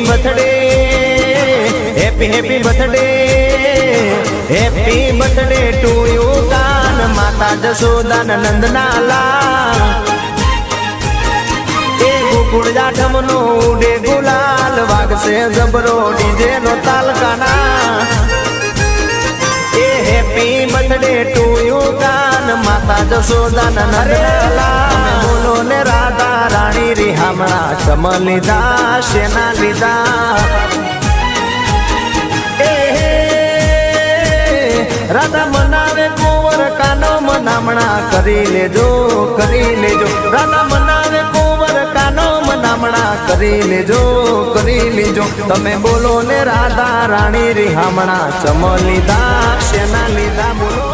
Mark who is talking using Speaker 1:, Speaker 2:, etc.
Speaker 1: Birthday happy happy birthday happy birthday to you Kan માતા જશોદાન નંદના લાલ એ ગોકુળ જાઠમનો ઉડે ગુલાલ, વાગશે જબરો ડીજે નો તાલકાના. એ happy birthday to you Kan માતા જશોદાન નંદલાલા બોલો ને રાધા રાણી રી હામણા ચમ લીધા, શેના લીધા? રાધા મનાવે કુંવર કાનો મનામણા, કરી લેજો કરી લેજો. રાધા મનાવે કુંવર કાનો મનામણા, કરી લેજો કરી લેજો. તમે બોલો ને રાધા રાણી રી, હમણાં ચમ લીધા, શેના લીધા? બોલો.